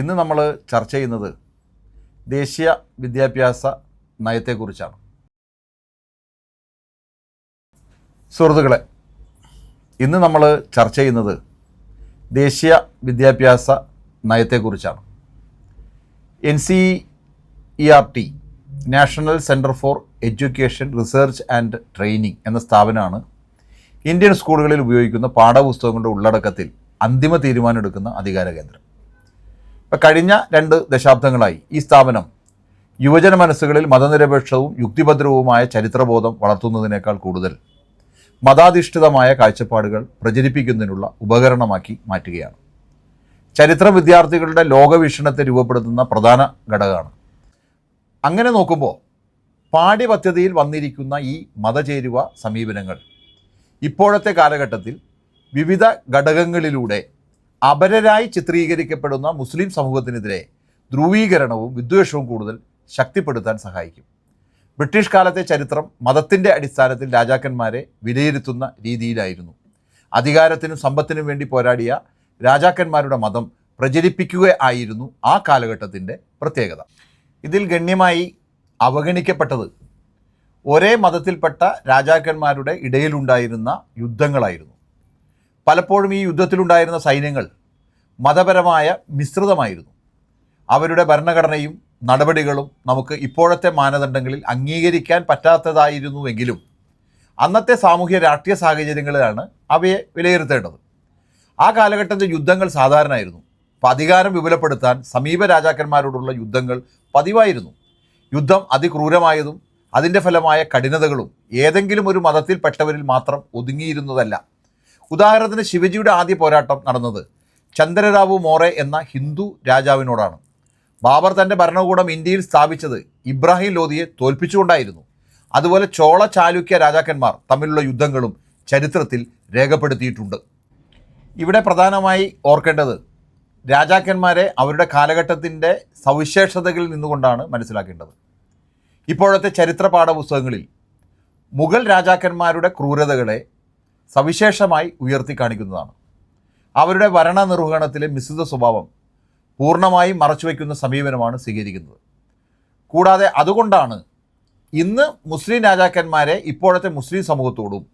ഇന്ന് നമ്മൾ ചർച്ച ചെയ്യുന്നത് ദേശീയ വിദ്യാഭ്യാസ നയത്തെക്കുറിച്ചാണ്. സുഹൃത്തുക്കളെ ഇന്ന് നമ്മൾ ചർച്ച ചെയ്യുന്നത് ദേശീയ വിദ്യാഭ്യാസ നയത്തെക്കുറിച്ചാണ്. N C E R T national centre for education research and training എന്ന സ്ഥാപനമാണ് ഇന്ത്യൻ സ്കൂളുകളിൽ ഉപയോഗിക്കുന്ന പാഠപുസ്തകങ്ങളുടെ ഉള്ളടക്കത്തിൽ അന്തിമ തീരുമാനമെടുക്കുന്ന അധികാര കേന്ദ്രം. ഇപ്പം കഴിഞ്ഞ രണ്ട് ദശാബ്ദങ്ങളായി ഈ സ്ഥാപനം യുവജന മനസ്സുകളിൽ മതനിരപേക്ഷവും യുക്തിഭദ്രവുമായ ചരിത്രബോധം വളർത്തുന്നതിനേക്കാൾ കൂടുതൽ മതാധിഷ്ഠിതമായ കാഴ്ചപ്പാടുകൾ പ്രചരിപ്പിക്കുന്നതിനുള്ള ഉപകരണമാക്കി മാറ്റുകയാണ്. ചരിത്ര വിദ്യാർത്ഥികളുടെ ലോകവീക്ഷണത്തെ രൂപപ്പെടുത്തുന്ന പ്രധാന ഘടകമാണ്. അങ്ങനെ നോക്കുമ്പോൾ പാഠ്യപദ്ധതിയിൽ വന്നിരിക്കുന്ന ഈ മതചേരുവ സമീപനങ്ങൾ ഇപ്പോഴത്തെ കാലഘട്ടത്തിൽ വിവിധ ഘടകങ്ങളിലൂടെ അപരരായി ചിത്രീകരിക്കപ്പെടുന്ന മുസ്ലിം സമൂഹത്തിനെതിരെ ധ്രുവീകരണവും വിദ്വേഷവും കൂടുതൽ ശക്തിപ്പെടുത്താൻ സഹായിക്കും. ബ്രിട്ടീഷ് കാലത്തെ ചരിത്രം മതത്തിന്റെ അടിസ്ഥാനത്തിൽ രാജാക്കന്മാരെ വിലയിരുത്തുന്ന രീതിയിലായിരുന്നു. അധികാരത്തിനും സമ്പത്തിനും വേണ്ടി പോരാടിയ രാജാക്കന്മാരുടെ മതം പ്രചരിപ്പിക്കുക ആയിരുന്നു ആ കാലഘട്ടത്തിന്റെ പ്രത്യേകത. ഇതിൽ ഗണ്യമായി അവഗണിക്കപ്പെട്ടത് ഒരേ മതത്തിൽപ്പെട്ട രാജാക്കന്മാരുടെ ഇടയിലുണ്ടായിരുന്ന യുദ്ധങ്ങളായിരുന്നു. പലപ്പോഴും ഈ യുദ്ധത്തിലുണ്ടായിരുന്ന സൈന്യങ്ങൾ മതപരമായ മിശ്രിതമായിരുന്നു. അവരുടെ ഭരണഘടനയും നടപടികളും നമുക്ക് ഇപ്പോഴത്തെ മാനദണ്ഡങ്ങളിൽ അംഗീകരിക്കാൻ പറ്റാത്തതായിരുന്നുവെങ്കിലും അന്നത്തെ സാമൂഹ്യ രാഷ്ട്രീയ സാഹചര്യങ്ങളിലാണ് അവയെ വിലയിരുത്തേണ്ടത്. ആ കാലഘട്ടത്തിൽ യുദ്ധങ്ങൾ സാധാരണയായിരുന്നു. അപ്പം അധികാരം വിപുലപ്പെടുത്താൻ സമീപ രാജാക്കന്മാരോടുള്ള യുദ്ധങ്ങൾ പതിവായിരുന്നു. യുദ്ധം അതിക്രൂരമായതും അതിന്റെ ഫലമായ കഠിനതകളും ഏതെങ്കിലും ഒരു മതത്തിൽപ്പെട്ടവരിൽ മാത്രം ഒതുങ്ങിയിരുന്നതല്ല. ഉദാഹരണത്തിന് ശിവജിയുടെ ആദ്യ പോരാട്ടം നടന്നത് ചന്ദ്രരാവു മോറെ എന്ന ഹിന്ദു രാജാവിനോടാണ്. ബാബർ തന്റെ ഭരണകൂടം ഇന്ത്യയിൽ സ്ഥാപിച്ചത് ഇബ്രാഹിം ലോധിയെ തോൽപ്പിച്ചുകൊണ്ടായിരുന്നു. അതുപോലെ ചോള ചാലുക്യ രാജാക്കന്മാർ തമ്മിലുള്ള യുദ്ധങ്ങളും ചരിത്രത്തിൽ രേഖപ്പെടുത്തിയിട്ടുണ്ട്. ഇവിടെ പ്രധാനമായി ഓർക്കേണ്ടത് രാജാക്കന്മാരെ അവരുടെ കാലഘട്ടത്തിന്റെ സവിശേഷതകളിൽ നിന്നുകൊണ്ടാണ് മനസ്സിലാക്കേണ്ടത്. ഇപ്പോഴത്തെ ചരിത്ര പാഠപുസ്തകങ്ങളിൽ മുഗൾ രാജാക്കന്മാരുടെ ക്രൂരതകളെ സവിശേഷമായി ഉയർത്തി കാണിക്കുന്നതാണ്. അവരുടെ ഭരണനിർവഹണത്തിലെ മിശ്രിത സ്വഭാവം പൂർണമായും മറച്ചുവെക്കുന്ന സമീപനമാണ് സ്വീകരിക്കുന്നത്. കൂടാതെ അതുകൊണ്ടാണ് ഇന്ന് മുസ്ലിം രാജാക്കന്മാരെ ഇപ്പോഴത്തെ മുസ്ലിം സമൂഹത്തോടും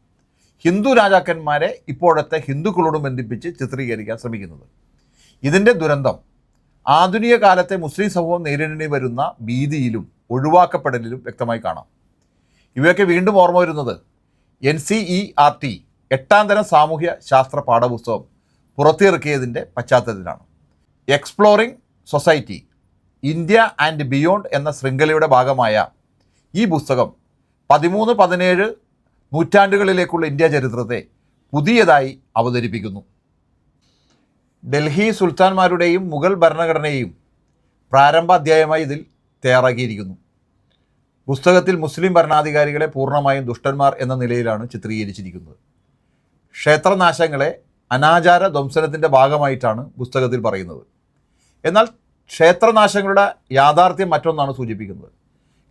ഹിന്ദു രാജാക്കന്മാരെ ഇപ്പോഴത്തെ ഹിന്ദുക്കളോടും ബന്ധിപ്പിച്ച് ചിത്രീകരിക്കാൻ ശ്രമിക്കുന്നത്. ഇതിന്റെ ദുരന്തം ആധുനിക കാലത്തെ മുസ്ലിം സമൂഹം നേരിടേണ്ടി വരുന്ന ഭീതിയിലും ഒഴിവാക്കപ്പെടലിലും വ്യക്തമായി കാണാം. ഇവയൊക്കെ വീണ്ടും ഓർമ്മ വരുന്നത് N C E R T എട്ടാം തരം സാമൂഹ്യ ശാസ്ത്ര പാഠപുസ്തകം പുറത്തിറക്കിയതിന്റെ പശ്ചാത്തലത്തിലാണ്. Exploring society India and beyond എന്ന ശൃംഖലയുടെ ഭാഗമായ ഈ പുസ്തകം പതിമൂന്ന് പതിനേഴ് നൂറ്റാണ്ടുകളിലേക്കുള്ള ഇന്ത്യ ചരിത്രത്തെ പുതിയതായി അവതരിപ്പിക്കുന്നു. ഡൽഹി സുൽത്താൻമാരുടെയും മുഗൾ ഭരണഘടനയും പ്രാരംഭ അധ്യായമായി ഇതിൽ തയ്യാറാക്കിയിരിക്കുന്നു. പുസ്തകത്തിൽ മുസ്ലിം ഭരണാധികാരികളെ പൂർണമായും ദുഷ്ടന്മാർ എന്ന നിലയിലാണ് ചിത്രീകരിച്ചിരിക്കുന്നത്. ക്ഷേത്രനാശങ്ങളെ അനാചാര ധ്വംസനത്തിന്റെ ഭാഗമായിട്ടാണ് പുസ്തകത്തിൽ പറയുന്നത്. എന്നാൽ ക്ഷേത്രനാശങ്ങളുടെ യാഥാർത്ഥ്യം മറ്റൊന്നാണ് സൂചിപ്പിക്കുന്നത്.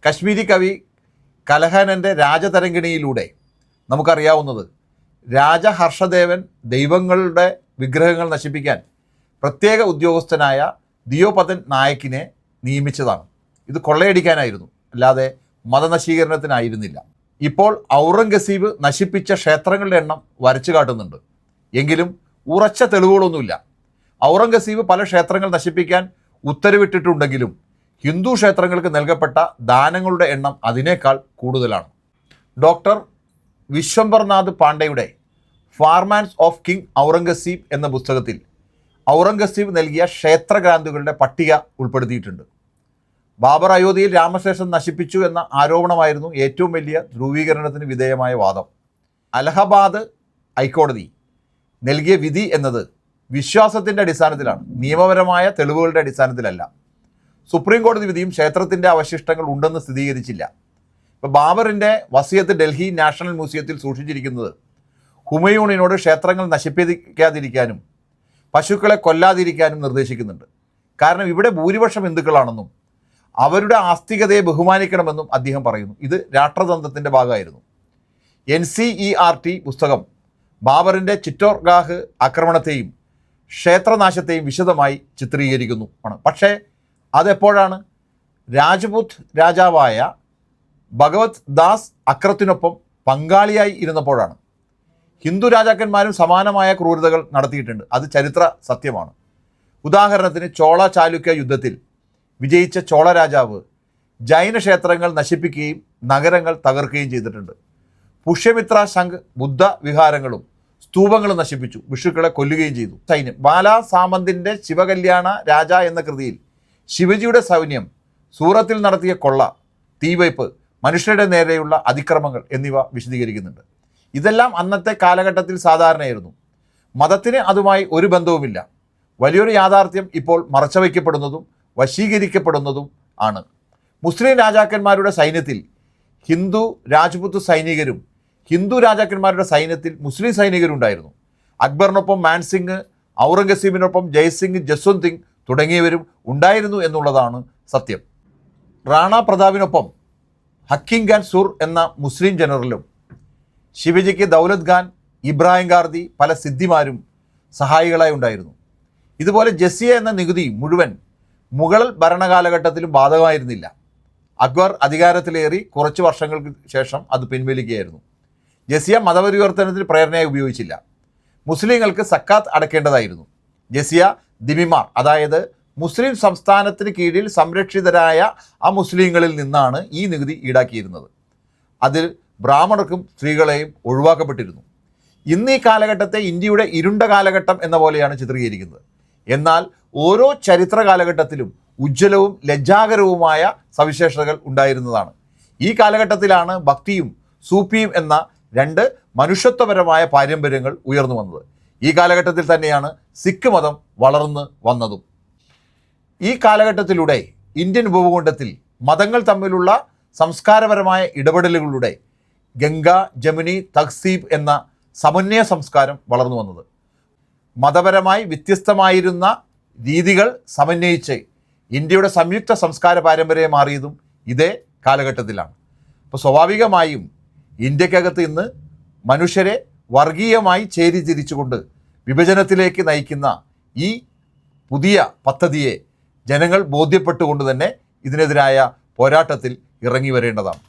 കശ്മീരി കവി കലഹനന്റെ രാജതരംഗിണിയിലൂടെ നമുക്കറിയാവുന്നത് രാജഹർഷദേവൻ ദൈവങ്ങളുടെ വിഗ്രഹങ്ങൾ നശിപ്പിക്കാൻ പ്രത്യേക ഉദ്യോഗസ്ഥനായ ദിയോപതൻ നായക്കിനെ നിയമിച്ചതാണ്. ഇത് കൊള്ളയടിക്കാനായിരുന്നു. അല്ലാതെ മതനശീകരണത്തിനായിരുന്നില്ല. ഇപ്പോൾ ഔറംഗസീബ് നശിപ്പിച്ച ക്ഷേത്രങ്ങളുടെ എണ്ണം വരച്ചു കാട്ടുന്നുണ്ട്. എങ്കിലും ഉറച്ച തെളിവുകളൊന്നുമില്ല. ഔറംഗസീബ് പല ക്ഷേത്രങ്ങൾ നശിപ്പിക്കാൻ ഉത്തരവിട്ടിട്ടുണ്ടെങ്കിലും ഹിന്ദു ക്ഷേത്രങ്ങൾക്ക് നൽകപ്പെട്ട ദാനങ്ങളുടെ എണ്ണം അതിനേക്കാൾ കൂടുതലാണ്. ഡോക്ടർ വിശ്വംബർനാഥ് പാണ്ഡെയുടെ ഫാർമാൻസ് ഓഫ് കിങ് ഔറംഗസീബ് എന്ന പുസ്തകത്തിൽ ഔറംഗസീബ് നൽകിയ ക്ഷേത്രഗ്രാന്തുകളുടെ പട്ടിക ഉൾപ്പെടുത്തിയിട്ടുണ്ട്. ബാബർ അയോധ്യയിൽ രാമശേഷൻ നശിപ്പിച്ചു എന്ന ആരോപണമായിരുന്നു ഏറ്റവും വലിയ ധ്രുവീകരണത്തിന് വിധേയമായ വാദം. അലഹബാദ് ഹൈക്കോടതി നൽകിയ വിധി എന്നത് വിശ്വാസത്തിന്റെ അടിസ്ഥാനത്തിലാണ്. നിയമപരമായ തെളിവുകളുടെ അടിസ്ഥാനത്തിലല്ല. സുപ്രീം കോടതി വിധിയും ക്ഷേത്രത്തിന്റെ അവശിഷ്ടങ്ങൾ ഉണ്ടെന്ന് സ്ഥിരീകരിച്ചില്ല. ഇപ്പോൾ ബാബറിന്റെ വസിയത്ത് ഡൽഹി നാഷണൽ മ്യൂസിയത്തിൽ സൂക്ഷിച്ചിരിക്കുന്നത് ഹുമയൂണിനോട് ക്ഷേത്രങ്ങൾ നശിപ്പിക്കാതിരിക്കാനും പശുക്കളെ കൊല്ലാതിരിക്കാനും നിർദ്ദേശിക്കുന്നുണ്ട്. കാരണം ഇവിടെ ഭൂരിപക്ഷം ഹിന്ദുക്കളാണെന്നും അവരുടെ ആസ്തികതയെ ബഹുമാനിക്കണമെന്നും അദ്ദേഹം പറയുന്നു. ഇത് രാഷ്ട്രതന്ത്രത്തിന്റെ ഭാഗമായിരുന്നു. N C E R T പുസ്തകം ബാബറിന്റെ ചിറ്റോർഗാഹ് ആക്രമണത്തെയും ക്ഷേത്രനാശത്തെയും വിശദമായി ചിത്രീകരിക്കുന്നു. ആണ്. പക്ഷേ അതെപ്പോഴാണ്? രാജ്പുത് രാജാവായ ഭഗവത് ദാസ് അക്രത്തിനൊപ്പം പങ്കാളിയായി ഇരുന്നപ്പോഴാണ്. ഹിന്ദു രാജാക്കന്മാരും സമാനമായ ക്രൂരതകൾ നടത്തിയിട്ടുണ്ട്. അത് ചരിത്ര സത്യമാണ്. ഉദാഹരണത്തിന് ചോള ചാലുക്യ യുദ്ധത്തിൽ വിജയിച്ച ചോള രാജാവ് ജൈന ക്ഷേത്രങ്ങൾ നശിപ്പിക്കുകയും നഗരങ്ങൾ തകർക്കുകയും ചെയ്തിട്ടുണ്ട്. പുഷ്യമിത്ര സംഘ് ബുദ്ധ വിഹാരങ്ങളും സ്തൂപങ്ങളും നശിപ്പിച്ചു. വിഷുക്കളെ കൊല്ലുകയും ചെയ്തു. സൈന്യം. ബാലാ സാമന്തിന്റെ ശിവകല്യാണ രാജ എന്ന കൃതിയിൽ ശിവജിയുടെ സൗന്യം സൂറത്തിൽ നടത്തിയ കൊള്ള തീവയ്പ് മനുഷ്യരുടെ നേരെയുള്ള അതിക്രമങ്ങൾ എന്നിവ വിശദീകരിക്കുന്നുണ്ട്. ഇതെല്ലാം അന്നത്തെ കാലഘട്ടത്തിൽ സാധാരണയായിരുന്നു. മതത്തിന് അതുമായി ഒരു ബന്ധവുമില്ല. വലിയൊരു യാഥാർത്ഥ്യം ഇപ്പോൾ മറച്ചവയ്ക്കപ്പെടുന്നതും വശീകരിക്കപ്പെടുന്നതും ആണ്. മുസ്ലിം രാജാക്കന്മാരുടെ സൈന്യത്തിൽ ഹിന്ദു രാജ്പുത്ത് സൈനികരും ഹിന്ദു രാജാക്കന്മാരുടെ സൈന്യത്തിൽ മുസ്ലിം സൈനികരുണ്ടായിരുന്നു. അക്ബറിനൊപ്പം മാൻസിംഗ് ഔറംഗസീബിനൊപ്പം ജയ്സിംഗ് ജസ്വന്ത് സിംഗ് തുടങ്ങിയവരും ഉണ്ടായിരുന്നു എന്നുള്ളതാണ് സത്യം. റാണ പ്രതാപിനൊപ്പം ഹക്കിം ഖാൻ സുർ എന്ന മുസ്ലിം ജനറലും ശിവജിക്ക് ദൗലത് ഖാൻ ഇബ്രാഹിം ഗാർദി പല സിദ്ധിമാരും സഹായികളായി ഉണ്ടായിരുന്നു ഇതുപോലെ ജസിയ എന്ന നികുതി മുഴുവൻ മുഗൾ ഭരണകാലഘട്ടത്തിലും ബാധകമായിരുന്നില്ല. അക്ബർ അധികാരത്തിലേറി കുറച്ച് വർഷങ്ങൾക്ക് ശേഷം അത് പിൻവലിക്കുകയായിരുന്നു. ജസിയ മതപരിവർത്തനത്തിന് പ്രേരണയായി ഉപയോഗിച്ചില്ല. മുസ്ലിങ്ങൾക്ക് സക്കാത്ത് അടക്കേണ്ടതായിരുന്നു. ജസിയ ദിമിമാർ അതായത് മുസ്ലിം സംസ്ഥാനത്തിന് കീഴിൽ സംരക്ഷിതരായ ആ മുസ്ലിങ്ങളിൽ നിന്നാണ് ഈ നികുതി ഈടാക്കിയിരുന്നത്. അതിൽ ബ്രാഹ്മണർക്കും സ്ത്രീകളെയും ഒഴിവാക്കപ്പെട്ടിരുന്നു. ഇന്ന് ഈ കാലഘട്ടത്തെ ഇന്ത്യയുടെ ഇരുണ്ട കാലഘട്ടം എന്ന പോലെയാണ് ചിത്രീകരിക്കുന്നത്. എന്നാൽ ഓരോ ചരിത്ര കാലഘട്ടത്തിലും ഉജ്ജ്വലവും ലജ്ജാകരവുമായ സവിശേഷതകൾ ഉണ്ടായിരുന്നതാണ്. ഈ കാലഘട്ടത്തിലാണ് ഭക്തിയും സൂപ്പിയും എന്ന രണ്ട് മനുഷ്യത്വപരമായ പാരമ്പര്യങ്ങൾ ഉയർന്നു വന്നത്. ഈ കാലഘട്ടത്തിൽ തന്നെയാണ് സിഖ് മതം വളർന്ന് വന്നതും. ഈ കാലഘട്ടത്തിലൂടെ ഇന്ത്യൻ ഉപഭൂഖണ്ഡത്തിൽ മതങ്ങൾ തമ്മിലുള്ള സംസ്കാരപരമായ ഇടപെടലുകളുടെ ഗംഗ ജമുനി തഹ്സീബ് എന്ന സമന്വയ സംസ്കാരം വളർന്നു വന്നത്. മതപരമായി വ്യത്യസ്തമായിരുന്ന രീതികൾ സമന്വയിച്ച് ഇന്ത്യയുടെ സംയുക്ത സംസ്കാര പാരമ്പര്യം മാറിയതും ഇതേ കാലഘട്ടത്തിലാണ്. അപ്പോൾ സ്വാഭാവികമായും ഇന്ത്യക്കകത്ത് ഇന്ന് മനുഷ്യരെ വർഗീയമായി ചേരി തിരിച്ചുകൊണ്ട് വിഭജനത്തിലേക്ക് നയിക്കുന്ന ഈ പുതിയ പദ്ധതിയെ ജനങ്ങൾ ബോധ്യപ്പെട്ടുകൊണ്ട് തന്നെ ഇതിനെതിരായ പോരാട്ടത്തിൽ ഇറങ്ങി വരേണ്ടതാണ്.